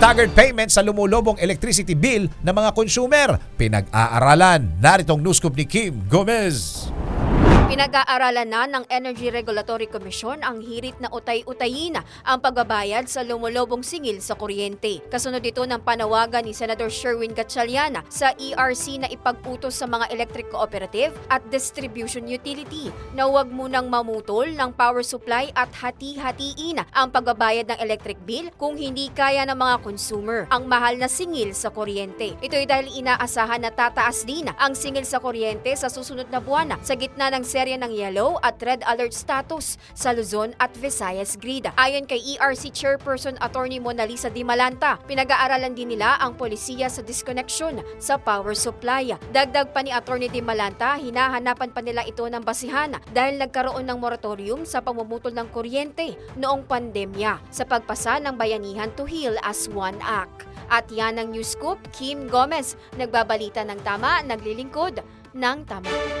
staggered payment sa lumulobong electricity bill ng mga consumer. Pinag-aaralan. Naritong news scoop ni Kim Gomez. Pinag-aaralan na ng Energy Regulatory Commission ang hirit na utay-utayin ang pagbabayad sa lumulobong singil sa kuryente. Kasunod ito ng panawagan ni Senator Sherwin Gatchaliana sa ERC na ipagputos sa mga electric cooperative at distribution utility na huwag munang mamutol ng power supply at hati-hatiin ang pagbabayad ng electric bill kung hindi kaya ng mga consumer ang mahal na singil sa kuryente. Ito ay dahil inaasahan na tataas din ang singil sa kuryente sa susunod na buwan sa gitna ng serye ng yellow at red alert status sa Luzon at Visayas grid. Ayon kay ERC Chairperson Attorney Mona Lisa Di Malanta, pinag-aaralan din nila ang polisiya sa disconnection sa power supply. Dagdag pa ni Attorney Di Malanta, hinahanapan pa nila ito ng basihan dahil nagkaroon ng moratorium sa pamumutol ng kuryente noong pandemya sa pagpasa ng Bayanihan to Heal as One Act. At yan ang News Scoop, Kim Gomez, nagbabalita ng tama, naglilingkod ng tama.